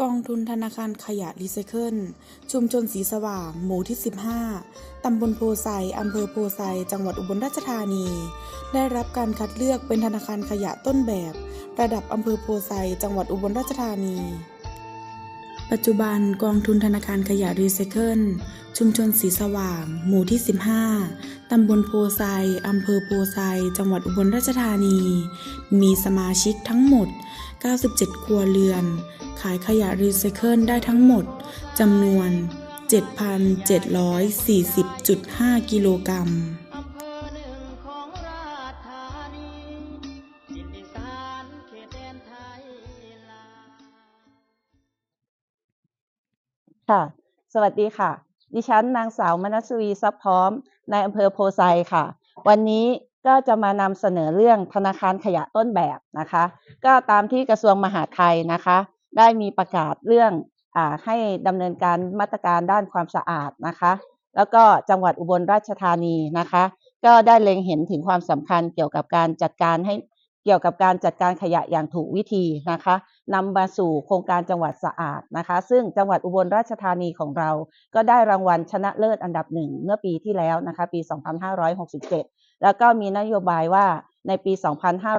กองทุนธนาคารขยะรีไซเคิล ชุมชนสีสว่าง หมู่ที่ 15 ตำบลโพไซ อำเภอโพไซ จังหวัดอุบลราชธานี ได้รับการคัดเลือกเป็นธนาคารขยะต้นแบบ ระดับอำเภอโพไซ จังหวัดอุบลราชธานี ปัจจุบันกองทุนธนาคารขยะรีไซเคิล ชุมชนสีสว่าง หมู่ที่ 15 ตำบลโพไซ อำเภอโพไซ จังหวัดอุบลราชธานี มีสมาชิกทั้งหมด 97 ครัวเรือน ขายขยะรีไซเคิลได้ทั้งหมด จำนวน 7,740.5 กิโลกรัม ค่ะ สวัสดีค่ะ ดิฉันนางสาวมนัสวีซับพร้อม ในอำเภอโพไซค่ะ วันนี้ก็จะมานำเสนอเรื่องธนาคารขยะต้นแบบนะคะ ก็ตามที่กระทรวงมหาดไทยนะคะ ได้มีประกาศเรื่องอให้ดำเนินการมาตรการด้านความสะอาดนะคะ แล้วก็จังหวัดอุบลราชธานีนะคะ ก็ได้เล็งเห็นถึงความสำคัญเกี่ยวกับการจัดการให้ กี่ยวกับการจัดการขยะอย่างถูกวิธีนะคะนำมาสู่โครงการจังหวัดสะอาดนะคะ ซึ่งจังหวัดอุบลราชธานีของเรา ก็ได้รางวัลชนะเลิศอันดับหนึ่งเมื่อปีที่แล้วนะคะ ปี 2567 แล้วก็มีนโยบายว่าในปี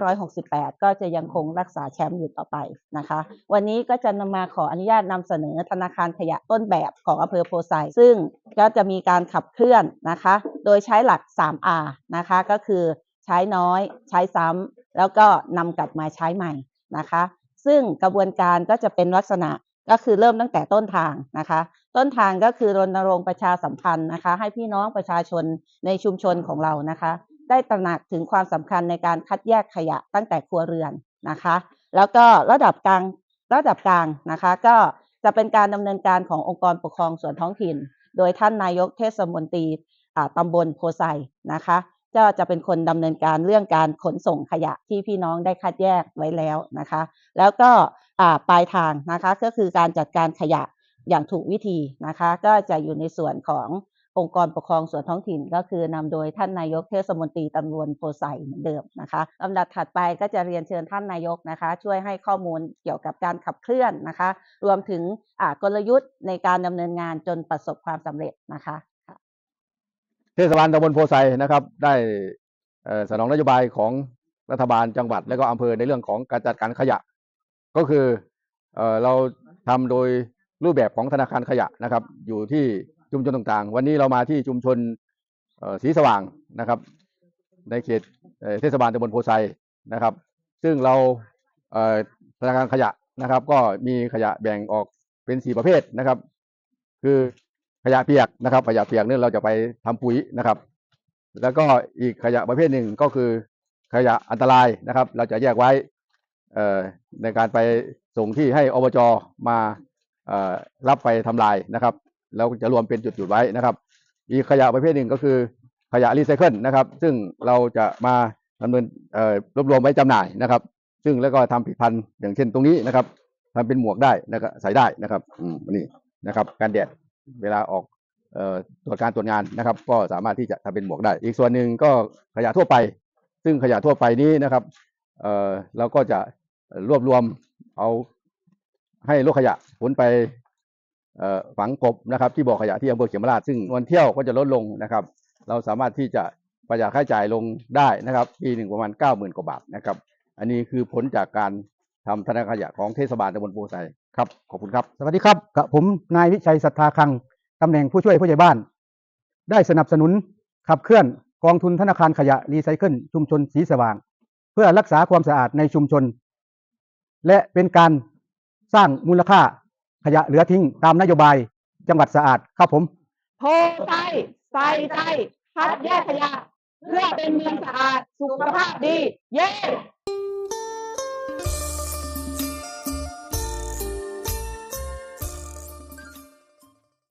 2568 ก็จะยังคงรักษาแชมป์อยู่ต่อไปนะคะ วันนี้ก็จะนำมาขออนุญาตนำเสนอธนาคารขยะต้นแบบของอำเภอโพไซซึ่งก็จะมีการขับเคลื่อนนะคะ โดยใช้หลัก 3R นะคะ ก็คือใช้น้อย ใช้ซ้ำ แล้วก็นำกลับมาใช้ใหม่นะคะ ซึ่งกระบวนการก็จะเป็นลักษณะก็คือเริ่มตั้งแต่ต้นทางนะคะ ต้นทางก็คือรณรงค์ประชาสัมพันธ์นะคะ ให้พี่น้องประชาชนในชุมชนของเรานะคะ ได้ตระหนักถึงความสำคัญในการคัดแยกขยะตั้งแต่ครัวเรือนนะคะ แล้วก็ระดับกลางระดับกลางนะคะ ก็จะเป็นการดำเนินการขององค์กรปกครองส่วนท้องถิ่น โดยท่านนายกเทศมนตรีอ่าตำบลโพไซนะคะ ก็จะเป็นคนดำเนินการเรื่องการขนส่งขยะที่พี่น้องได้คัดแยกไว้แล้วนะคะ แล้วก็ปลายทางนะคะก็คือการจัดการขยะอย่างถูกวิธีนะคะ ก็จะอยู่ในส่วนขององค์กรปกครองส่วนท้องถิ่นก็คือนำโดยท่านนายกเทศมนตรีตำบลโพไซเหมือนเดิมนะคะลำดับถัดไปก็จะเรียนเชิญท่านนายกนะคะ ช่วยให้ข้อมูลเกี่ยวกับการขับเคลื่อนนะคะ รวมถึงกลยุทธ์ในการดำเนินงานจนประสบความสำเร็จนะคะ เทศบาลตำบลโพไซนะครับ ได้สนองนโยบายของรัฐบาลจังหวัด และก็อำเภอในเรื่องของการจัดการขยะ ก็คือเอเราทำโดยรูปแบบของธนาคารขยะนะครับ อยู่ที่ชุมชนต่างๆ วันนี้เรามาที่ชุมชนสีสว่างนะครับ ในเขตเทศบาลตำบลโพไซนะครับ ซึ่งเราเธนาคารขยะนะครับ ก็มีขยะแบ่งออกเป็นสี่ประเภทนะครับ คือ ขยะเปียกนะครับ ขยะเปียกเนี่ยเราจะไปทำปุ๋ยนะครับ แล้วก็อีกขยะประเภทหนึ่งก็คือขยะอันตรายนะครับ เราจะแยกไว้เอ่อในการไปส่งที่ให้อบจมาอ่อรับไปทำลายนะครับ แล้วจะรวมเป็นจุดๆไว้นะครับ อีกขยะประเภทหนึ่งก็คือขยะรีไซเคิลนะครับ ซึ่งเราจะมาดำเนินเอ่อรวบรวมไว้จำหน่ายนะครับ ซึ่งแล้วก็ทำผลิตภัณฑ์อย่างเช่นตรงนี้นะครับทำเป็นหมวกได้นะครับใส่ได้นะครับอืมนนี้นะครับ การแดด เวลาออกตรวจการตรวจงานนะครับ ก็สามารถที่จะทำเป็นหมวกได้ อีกส่วนหนึ่งก็ขยะทั่วไป ซึ่งขยะทั่วไปนี้นะครับเเราก็จะรวบรวมเอาให้รถขยะขนไปฝังกบนะครับ ที่บ่อขยะที่อำเภอเขมราชซึ่งวันเที่ยวก็จะลดลงนะครับ เราสามารถที่จะประหยัดค่าใช้จ่ายลงได้นะครับ ปีหนึ่งประมาณเก้าหมื่นกว่าบาทนะครับ อันนี้คือผลจากการ ทำธนาคารขยะของเทศบาลตำบลโพไซครับขอบคุณครับ สวัสดีครับกับผมนายวิชัยศรัทธาคลังตำแหน่งผู้ช่วยผู้ใหญ่บ้าน ได้สนับสนุนขับเคลื่อนกองทุนธนาคารขยะรีไซเคิลชุมชนสีสว่าง เพื่อรักษาความสะอาดในชุมชน และเป็นการสร้างมูลค่าขยะเหลือทิ้งตามนโยบายจังหวัดสะอาดครับผมโพไซใส่ใจคัดแยกขยะ เพื่อเป็นเมืองสะอาดสุขภาพดี เย้